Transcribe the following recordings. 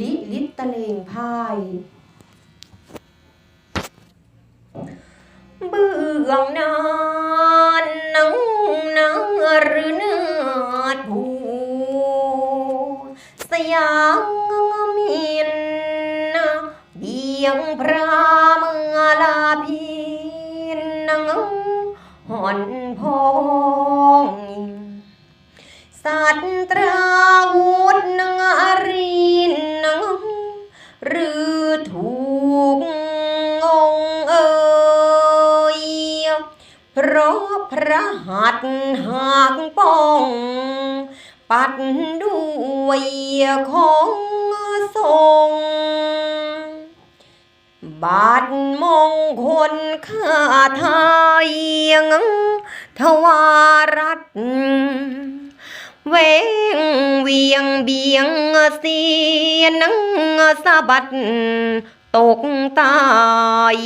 ลิลิตตะเลงพายเบื้องนานนังนาหรือนื้อผูสยามเมียนเบียงพระเมือลาพินนังหอนพองสัตตราวุธนัง เพราะพระหัตถ์หักป้อง ปัดด้วยของทรงบาทมงคลข้าทายยงทวารัตเวงเวียงเบียงเสียนังสะบัดตกตาย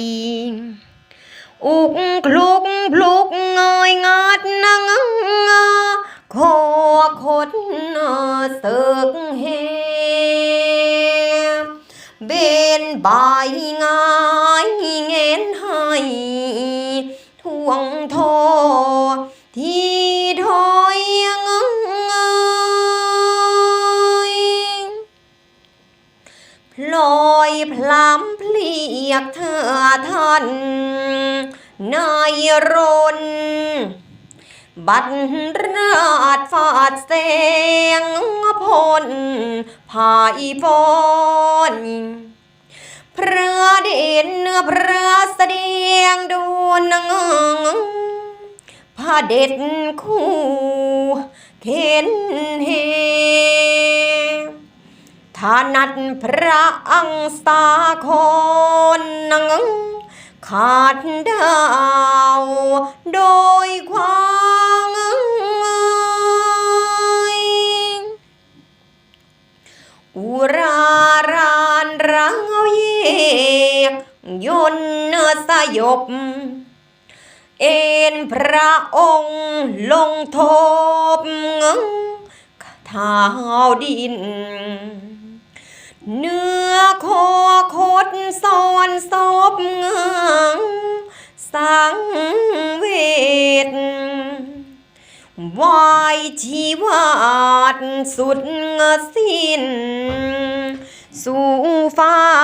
ขอคดเสิกเฮเบนบายง่ายเงินให้ทวงโทที่ถอยงงยพลอยพลำเพลียกเธอท่านนายรน บัดราดฟาดเสียงพลภายฟอนพระเด่นเพระเสดียงดูนังพระเด็ดคู่เข็นเฮถนัดพระอังสาคนนังขาดดาวโดยความ รารานรังเอาเยกยนสยบ เอ็นพระองค์ลงทบเท้าดิน เนื้อคอคดซ้อนศพเงงสังเวทวายชีวาดสุดสิ้น 诸法。